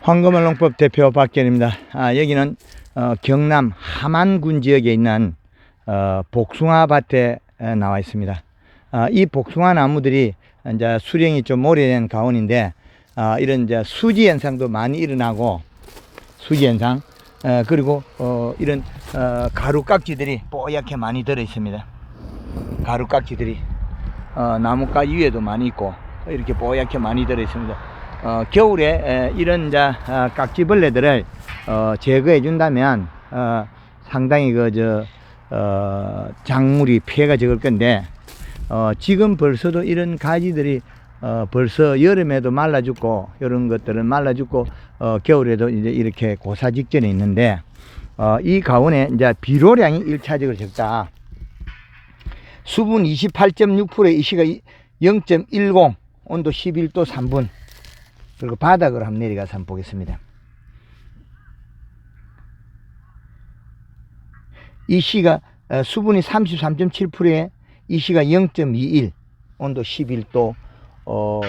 황금을 농법 대표 박견입니다. 아, 여기는 어, 경남 함안군 지역에 있는 어, 복숭아 밭에 에, 나와 있습니다. 아, 이 복숭아 나무들이 이제 수령이 좀 오래된 가온인데 아, 이런 이제 수지 현상도 많이 일어나고 수지 현상 어, 그리고 어, 이런 어, 가루 깍지들이 뽀얗게 많이 들어 있습니다. 가루 깍지들이 어, 나무가지 위에도 많이 있고 이렇게 뽀얗게 많이 들어 있습니다. 어, 겨울에 에, 이런 자 아, 깍지벌레들을 어, 제거해 준다면 어, 상당히 그저 어, 작물이 피해가 적을 건데 어, 지금 벌써도 이런 가지들이 어, 벌써 여름에도 말라 죽고 이런 것들은 말라 죽고 어, 겨울에도 이제 이렇게 고사 직전에 있는데 어, 이 가운데 이제 비료량이 일차적으로 적다. 수분 28.6%에 이 시가 0.10 온도 11도 3분 그리고 바닥으로 한번 내려가서 한번 보겠습니다. 이 시가 어, 수분이 33.7%에 이 시가 0.21 온도 11도 어,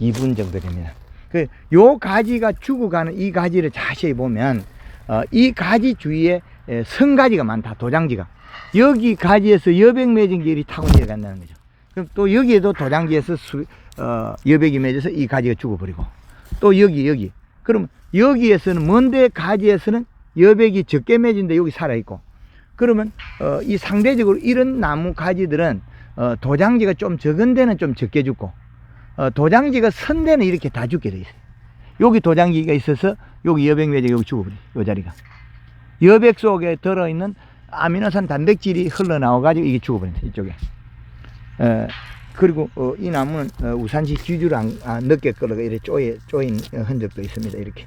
2분 정도 됩니다. 그 요 가지가 죽어가는 이 가지를 자세히 보면 어, 이 가지 주위에 에, 성가지가 많다 도장지가 여기 가지에서 여백 맺은 게 이리 타고 내려간다는 거죠. 그럼 또 여기에도 도장지에서 수, 어, 여백이 맺어서 이 가지가 죽어버리고 또 여기 여기. 그럼 여기에서는 먼데 가지에서는 여백이 적게 맺은데 여기 살아있고. 그러면 어, 이 상대적으로 이런 나무 가지들은 어, 도장지가 좀 적은 데는 좀 적게 죽고 어, 도장지가 선 데는 이렇게 다 죽게 돼 있어요. 여기 도장지가 있어서 여기 여백 맺어 여기 죽어버려 요 자리가. 여백 속에 들어있는 아미노산 단백질이 흘러나와 가지고 이게 죽어버린다 이쪽에. 에, 그리고 어, 이 나무는 어, 우산시 기주를 안, 아, 늦게 끌어가 이렇게 쪼여, 쪼인 흔적도 있습니다 이렇게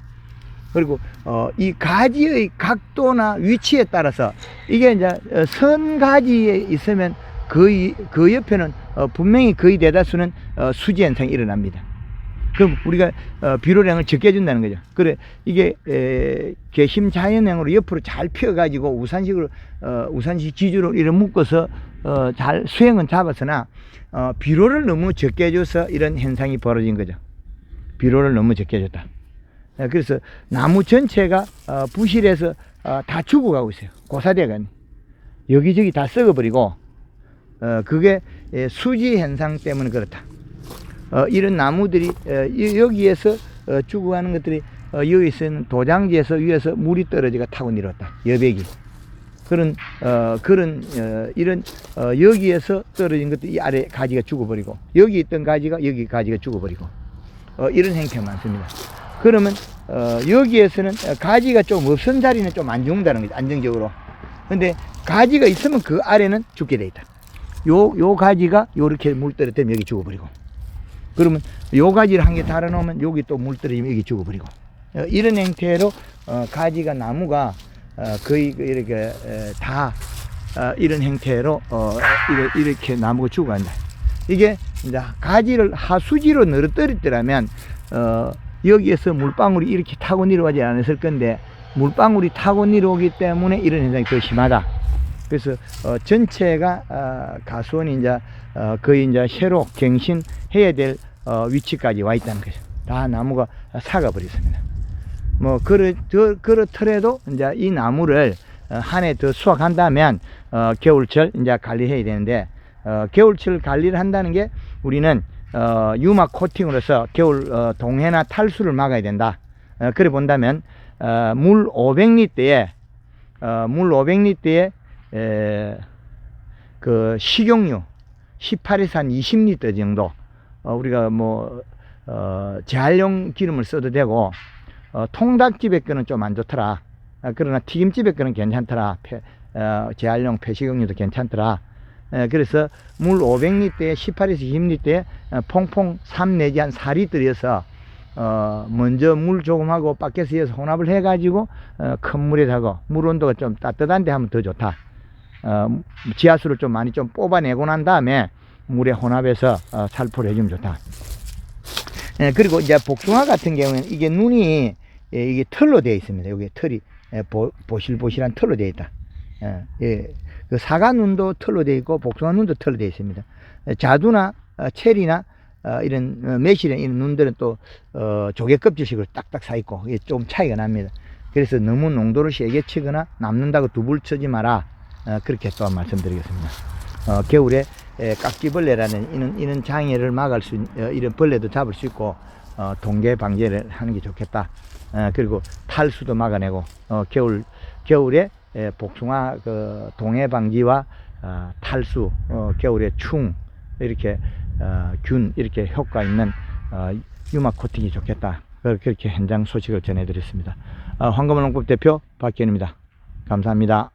그리고 어, 이 가지의 각도나 위치에 따라서 이게 이제 어, 선 가지에 있으면 거의 그 옆에는 어, 분명히 거의 대다수는 어, 수지 현상이 일어납니다. 그럼 우리가 어, 비료량을 적게 해준다는 거죠. 그래 이게 에, 개심 자연형으로 옆으로 잘 피어가지고 우산식으로 어, 우산식 지주로 이렇게 묶어서 어, 잘 수행은 잡았으나 어, 비료를 너무 적게 해줘서 이런 현상이 벌어진 거죠. 비료를 너무 적게 해줬다. 예, 그래서 나무 전체가 어, 부실해서 어, 다 죽어가고 있어요. 고사대가 여기저기 다 썩어버리고 어, 그게 예, 수지 현상 때문에 그렇다. 어, 이런 나무들이 어, 이- 여기에서 어, 죽어가는 것들이 어, 여기서는 도장지에서 위에서 물이 떨어지가 타고 내려왔다. 여백이. 그런 어, 그런 어, 이런 어, 여기에서 떨어진 것도 이 아래 가지가 죽어버리고 여기 있던 가지가 여기 가지가 죽어버리고 어, 이런 행태가 많습니다. 그러면 어, 여기에서는 어, 가지가 좀 없은 자리는 좀 안 죽는다는 거죠 안정적으로. 근데 가지가 있으면 그 아래는 죽게 돼 있다. 요, 요 가지가 요렇게 물 떨어뜨리면 여기 죽어버리고. 그러면 요 가지를 한 개 달아 놓으면 여기 또 물 떨어지면 여기 죽어버리고. 어, 이런 형태로 어, 가지가 나무가 어, 거의 그 이렇게 에, 다 어, 이런 형태로 어, 이렇게, 이렇게 나무가 죽어간다. 이게 이제 가지를 하수지로 늘어뜨렸더라면 어, 여기에서 물방울이 이렇게 타고 내려가지 않았을 건데 물방울이 타고 내려오기 때문에 이런 현상이 더 심하다. 그래서 어, 전체가 어, 가수원이 이제 어, 거의 이제 새로 갱신해야 될 어, 위치까지 와 있다는 거죠. 다 나무가 사가 버렸습니다. 뭐 그렇 저, 그렇더라도 이제 이 나무를 어, 한해 더 수확한다면 어, 겨울철 이제 관리해야 되는데 어, 겨울철 관리를 한다는 게 우리는 어, 유막 코팅으로서 겨울 어, 동해나 탈수를 막아야 된다. 어, 그래 본다면 어, 물 500리터에 어, 물 500리터에 에, 그 식용유 18에서 한 20리터 정도 어, 우리가 뭐 어, 재활용 기름을 써도 되고 어, 통닭집에 거는 좀 안 좋더라. 아, 그러나 튀김집에 거는 괜찮더라. 폐, 어, 재활용 폐식용유도 괜찮더라. 에, 그래서 물 500리터에 18에서 20리터에 어, 퐁퐁 3 내지 한 4리터여서 어, 먼저 물 조금 하고 밖에서 이어서 혼합을 해가지고 어, 큰 물에다가 물 온도가 좀 따뜻한데 하면 더 좋다. 어, 지하수를 좀 많이 좀 뽑아내고 난 다음에 물에 혼합해서 어, 살포를 해주면 좋다. 예, 그리고 이제 복숭아 같은 경우에는 이게 눈이 예, 이게 털로 되어 있습니다. 여기 털이 예, 보, 보실보실한 털로 되어 있다. 예, 예. 그 사과 눈도 털로 되어 있고 복숭아 눈도 털로 되어 있습니다. 예, 자두나 어, 체리나 어, 이런 어, 매실에 이런 눈들은 또 어, 조개 껍질식으로 딱딱 사 있고 이게 좀 차이가 납니다. 그래서 너무 농도를 세게 치거나 남는다고 두불 치지 마라. 어, 그렇게 또 말씀드리겠습니다. 어, 겨울에 에, 깍지벌레라는 이런 이런 장애를 막을 수 있- 어, 이런 벌레도 잡을 수 있고 어, 동계 방제를 하는 게 좋겠다. 어, 그리고 탈수도 막아내고 어, 겨울 겨울에 에, 복숭아 그 동해 방지와 어, 탈수 어, 겨울에 충 이렇게 어, 균 이렇게 효과 있는 어, 유막 코팅이 좋겠다. 그- 그렇게 현장 소식을 전해드렸습니다. 어, 황금을 농법 대표 박기현입니다. 감사합니다.